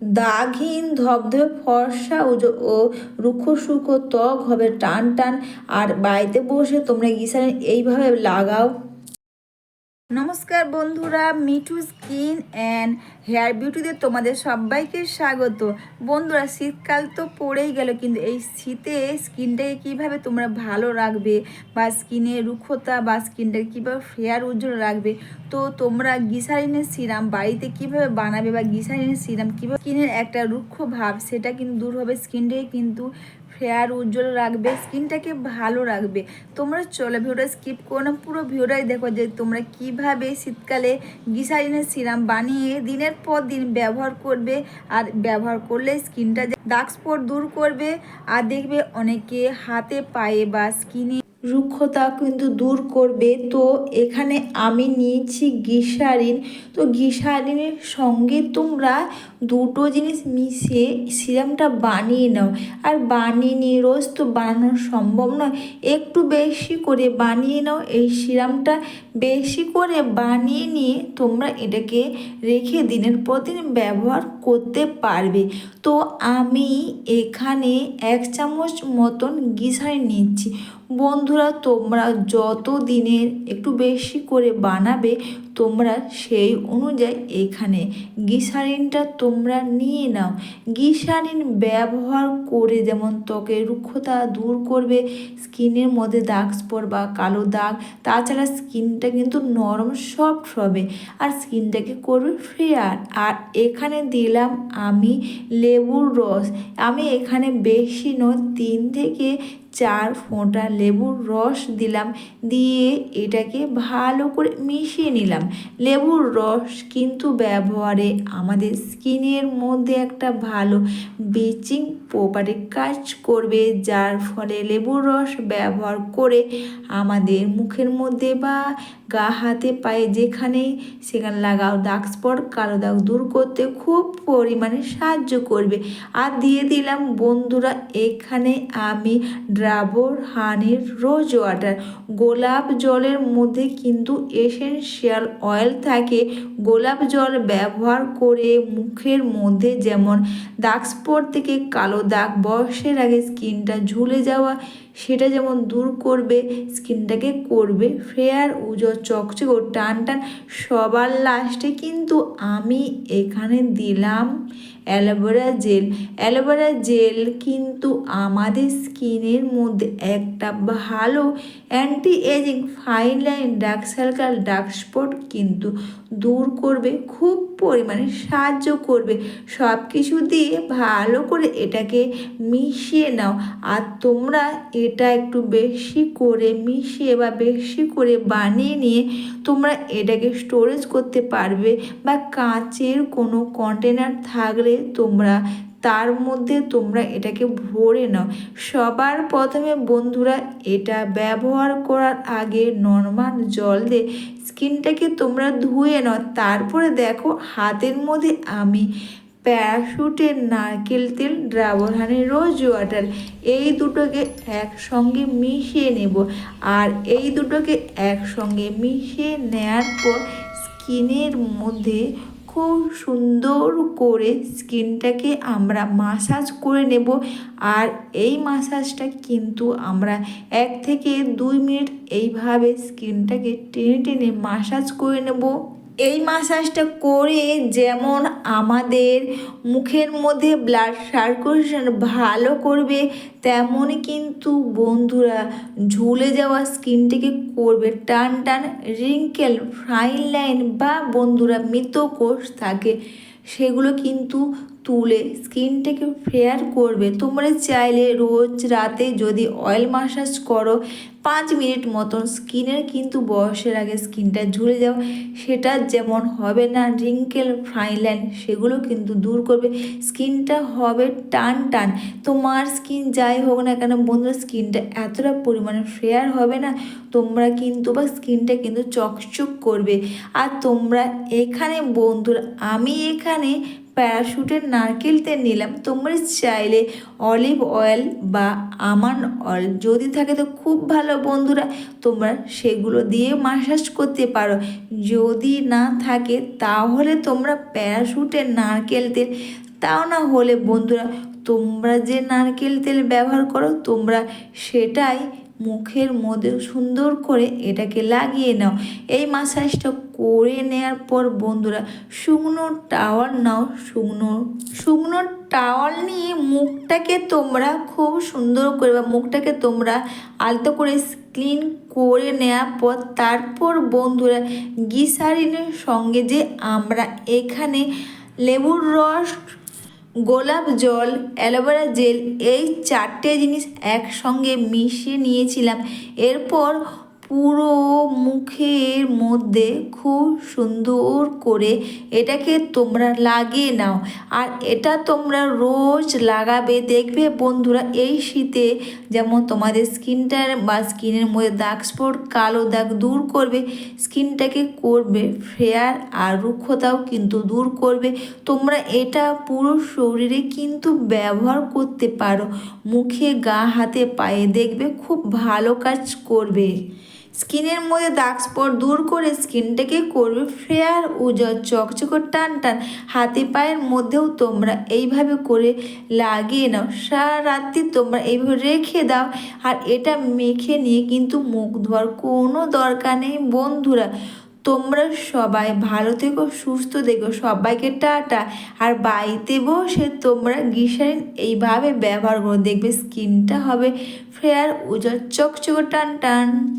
দাগহীন ধবধবে ফর্সা ও রুক্ষ শুক্ষ ত্বক হবে টান টান। আর বাড়িতে বসে তোমরা গ্লিসারিন এইভাবে লাগাও। নমস্কার বন্ধুরা, মিঠু স্কিন অ্যান্ড হেয়ার বিউটিতে তোমাদের সবাইকে স্বাগত। বন্ধুরা, শীতকাল তো পড়েই গেল, কিন্তু এই শীতে স্কিনটাকে কীভাবে তোমরা ভালো রাখবে বা স্কিনে রুক্ষতা বা স্কিনটাকে কীভাবে ফেয়ার উজ্জ্বল রাখবে? তো তোমরা গ্লিসারিনের সিরাম বাড়িতে কীভাবে বানাবে বা গ্লিসারিনের সিরাম কীভাবে স্কিনের একটা রুক্ষ ভাব, সেটা কিন্তু দূর হবে। স্কিনটাকে কিন্তু ফেয়ার উজ্জ্বল রাখবে, স্কিনটাকে ভালো রাখবে। তোমরা চলো ভিডিওটা স্কিপ করো না, পুরো ভিডিওটাই দেখো যে তোমরা কীভাবে শীতকালে গ্লিসারিনের সিরাম বানিয়ে দিনের পর দিন ব্যবহার করবে আর ব্যবহার করলে স্কিনটা ডার্ক স্পট দূর করবে আর দেখবে অনেকে হাতে পায়ে বা স্কিনে রুক্ষতা কিন্তু দূর করবে। তো এখানে আমি নিয়েছি গ্লিসারিন তো গ্লিসারিনের সঙ্গে তোমরা দুটো জিনিস মিশিয়ে সিরামটা বানিয়ে নাও। আর বানিয়ে নিয়ে রোজ তো বানানো সম্ভব নয়। একটু বেশি করে বানিয়ে নাও এই সিরামটা। বেশি করে বানিয়ে নিয়ে তোমরা এটাকে রেখে দিনের পর দিন ব্যবহার করতে পারবে। তো আমি এখানে এক চামচ মতন গ্লিসারিন নিচ্ছি বন্ধুরা, তোমরা যত দিনের একটু বেশি করে বানাবে, তোমরা সেই অনুযায়ী এখানে গ্লিসারিনটা তোমরা নিয়ে নাও। গ্লিসারিন ব্যবহার করে যেমন ত্বকের রুক্ষতা দূর করবে, স্কিনের মধ্যে দাগ স্পট বা কালো দাগ, তাছাড়া স্কিনটা কিন্তু নরম, সফট হবে আর স্কিনটাকে করবে ফেয়ার আর এখানে দিলাম আমি লেবুর রস। আমি এখানে বেশি নয়, তিন থেকে চার ফোঁটা লেবুর রস দিলাম, দিয়ে এটাকে ভালো করে মিশিয়ে নিলাম। লেবুর রস কিন্তু ব্যবহারে আমাদের স্কিনের মধ্যে একটা ভালো ব্লিচিং প্রপারে কাজ করবে, যার ফলে লেবুর রস ব্যবহার করে আমাদের মুখের মধ্যে বা গা হাতে পায়ে যেখানেই সেখানে লাগাও, দাগ স্পট কালো দাগ দূর করতে খুব পরিমাণে সাহায্য করবে। আর দিয়ে দিলাম, বন্ধুরা, এখানে আমি ড্রাবর হানির রোজ ওয়াটার। গোলাপ জলের মধ্যে কিন্তু এসেনশিয়াল অয়েল থাকে। গোলাপ জল ব্যবহার করে মুখের মধ্যে যেমন দাগ স্পট থেকে কালো দাগ বয়সের আগে স্কিনটা ঝুলে যাওয়া সেটা যেমন দূর করবে, স্কিনটাকে করবে, ফেয়ার, উজো, চকচক ও টান টান, সবার লাস্টে কিন্তু আমি এখানে দিলাম অ্যালোভেরা জেল। অ্যালোভেরা জেল কিন্তু আমাদের স্কিনের মধ্যে একটা ভালো anti ageing fine line, dark circle, dark spot কিন্তু দূর করবে, খুব পরিমাণে সাহায্য করবে। সব কিছু দিয়ে ভালো করে এটাকে মিশিয়ে নাও। আর তোমরা এটা একটু বেশি করে মিশিয়ে বা বেশি করে বানিয়ে নিয়ে তোমরা এটাকে স্টোরেজ করতে পারবে বা কাঁচের কোনো কন্টেনার থাকলে তোমরা তার মধ্যে তোমরা এটাকে ভরে নাও। সবার প্রথমে বন্ধুরা এটা ব্যবহার করার আগে নর্মাল জল দিয়ে স্কিনটাকে তোমরা ধুয়ে নাও। তারপরে দেখো হাতের মধ্যে আমি প্যারাশুটের নারকেল তেল ড্রাবর হানি রোজ ওয়াটার, এই দুটোকে একসঙ্গে মিশিয়ে নেব। আর এই দুটোকে একসঙ্গে মিশিয়ে নেওয়ার পর স্কিনের মধ্যে খুব সুন্দর করে স্কিনটাকে আমরা মাসাজ করে নেব। আর এই মাসাজটা কিন্তু আমরা এক থেকে দুই মিনিট এইভাবে স্কিনটাকে টেনে টেনে মাসাজ করে নেব। এই মাসাজটা করে যেমন আমাদের মুখের মধ্যে ব্লাড সার্কুলেশন ভালো করবে তেমনই কিন্তু বন্ধুরা ঝুলে যাওয়া স্কিনটিকে করবে। টান টান রিঙ্কেল ফাইন লাইন বা বন্ধুরা মৃত কোষ থাকে, সেগুলো কিন্তু তুলে স্কিনটাকে ফেয়ার করবে। তোমরা চাইলে রোজ রাতে যদি অয়েল মাসাজ করো, পাঁচ মিনিট মতন স্কিনের কিন্তু বয়সের আগে স্কিনটা ঝুলে যাও। সেটা যেমন হবে না, রিঙ্কেল ফাইনলাইন সেগুলো কিন্তু দূর করবে। স্কিনটা হবে টান টান। তোমার স্কিন যাই হোক না কেন বন্ধুরা, স্কিনটা এতটা পরিমাণে ফেয়ার হবে না, তোমরা কিন্তু বা স্কিনটা কিন্তু চকচক করবে। আর তোমরা এখানে বন্ধুরা, আমি এখানে প্যারাশুটের নারকেল তেল নিলাম। তোমরা চাইলে অলিভ অয়েল বা আমান অয়েল যদি থাকে তো খুব ভালো বন্ধুরা, তোমরা সেগুলো দিয়ে মাসাজ করতে পারো। যদি না থাকে তাহলে তোমরা প্যারাশুটের নারকেল তেল, তাও না হলে বন্ধুরা তোমরা যে নারকেল তেল ব্যবহার করো, তোমরা সেটাই মুখের মধ্যে সুন্দর করে এটাকে লাগিয়ে নাও। এই মাসাজটা করে নেওয়ার পর বন্ধুরা, শুকনো টাওয়াল নাও, শুকনো শুকনো টাওয়াল নিয়ে মুখটাকে তোমরা খুব সুন্দর করে বা মুখটাকে তোমরা আলতো করে ক্লিন করে নেওয়ার পর তারপর বন্ধুরা গিসারিনের সঙ্গে যে আমরা এখানে লেবুর রস গোলাপ জল অ্যালোভেরা জেল এই চারটে জিনিস একসঙ্গে মিশিয়ে নিয়েছিলাম। এরপর পুরো মুখের মধ্যে খুব সুন্দর করে এটাকে তোমরা লাগিয়ে নাও। আর এটা তোমরা রোজ লাগাবে। দেখবে বন্ধুরা, এই শীতে যেমন তোমাদের স্কিনটার বা স্কিনের মধ্যে দাগ স্পট, কালো দাগ দূর করবে, স্কিনটাকে করবে ফেয়ার আর রুক্ষতাও কিন্তু দূর করবে। তোমরা এটা পুরো শরীরে কিন্তু ব্যবহার করতে পারো। মুখে, গা, হাতে, পায়ে দেখবে খুব ভালো কাজ করবে। স্কিনের মধ্যে দাগ স্পট দূর করে স্কিনটাকে করবে ফেয়ার উজ্জ্বল চকচকর টান টান। হাতে পায়ের মধ্যেও তোমরা এইভাবে করে লাগিয়ে নাও। সারা রাত্রি তোমরা এইভাবে রেখে দাও। আর এটা মেখে নিয়ে কিন্তু মুখ ধোয়ার কোনো দরকার নেই বন্ধুরা। তোমরা সবাই ভালো থেকো, সুস্থ দেখো সবাইকে টাটা। আর বাড়িতে বসে তোমরা গ্লিসারিন এইভাবে ব্যবহার করো। দেখবে স্কিনটা হবে ফেয়ার উজ্জ্বল চকচক, টান টান।